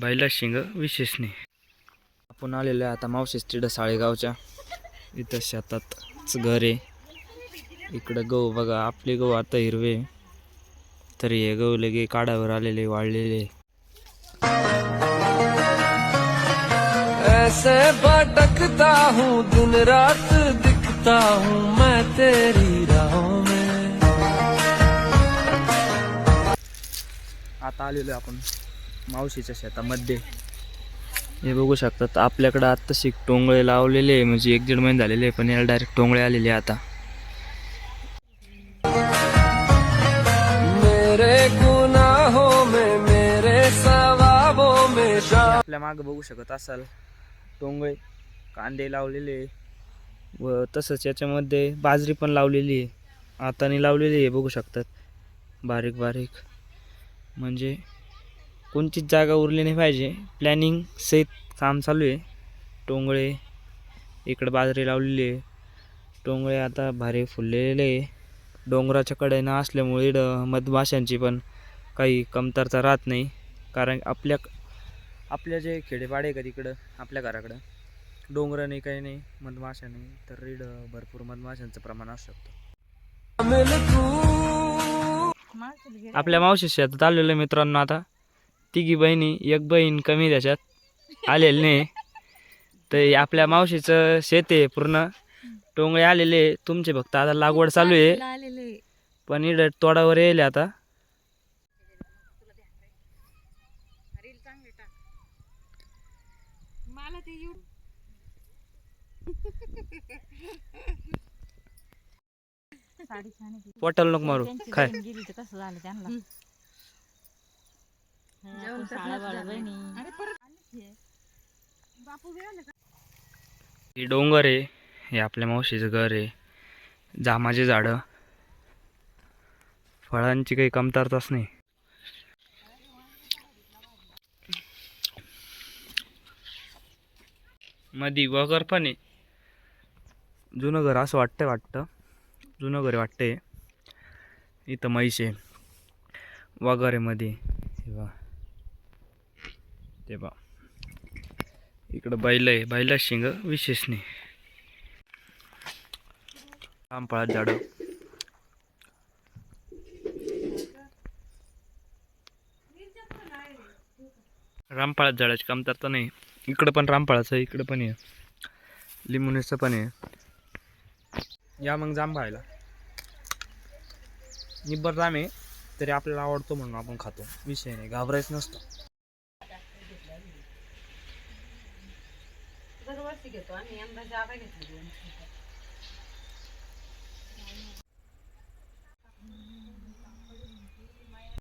बैला शिंग विशेष नाही. आपण आलेलो आहे आता मावशीस तिथं साळेगावच्या. इथं शेतातच घर आहे. इकडं गहू बघा आपले गहू आता हिरवे. तर हे गहू लगे काढावर आलेले वाळलेले ऐसे भटकता हूँ दिन रात दिखता हूँ मैं तेरी राहों में। आता आलेलो आपण. मावशीच्या शेतामध्ये. हे बघू शकतात आपल्याकडं आत्ता शिक टोंगळे लावलेले आहे म्हणजे एक दीड महिने झालेले आहे पण याला डायरेक्ट टोंगळे आलेले आहे आता. आपल्या मागं बघू शकत असाल टोंगळे कांदे लावलेले. व तसंच याच्यामध्ये बाजरी पण लावलेली आहे हाताने लावलेली आहे बघू शकतात. बारीक बारीक. म्हणजे कोणतीच जागा उरली नाही पाहिजे. प्लॅनिंग सहित काम चालू आहे. टोंगळे इकडं बाजरी लावलेली आहे. टोंगळे आता भारी फुललेले आहे. डोंगराच्या कडेनं असल्यामुळे इकडं मधमाशांची पण काही कमतरता राहत नाही. कारण आपल्या आपल्या जे खेडेपाडे आहे का तिकडं आपल्या घराकडं डोंगर नाही काही नाही मधमाशा नाही तर रीड भरपूर मधमाशांचं प्रमाण असू शकतं. आपल्या मावशी शेतात आलेलं मित्रांनो आता. तिघी बहिणी एक बहीण कमी त्याच्यात. आलेली नाही. तर हे आपल्या मावशीचं शेत आहे पूर्ण. टोंगळे आलेले आहे. तुमचे फक्त आता लागवड चालू आहे. पण इकडं तोडावर येईल आता. पोटाला नको मारू. त्यांची काय बापू हे डोंगर आहे हे आपल्या मावशीचं घर आहे जामाचे झाडं. फळांची काही कमतरताच नाही. मधी वगर पण आहे. जुनं घर असं वाटतं वाटतं. जुनं घर वाटतंय. इथं म्हैस आहे. वगर आहे मध्ये ते बा इकडं बैल आहे बैला शिंग विशेष नाही. रामफळात झाडं. रामफळात झाडाची कमतरता नाही. इकडं पण रामफळाचं आहे इकडं पण आहे. लिंबुनीचं पण आहे. या मग जांब खायला निब्बर जाम आहे तरी आपल्याला आवडतो म्हणून आपण खातो. विषय नाही घाबरायच नसतं. दरवर्षी घेतो आम्ही यंदा जागा घेतली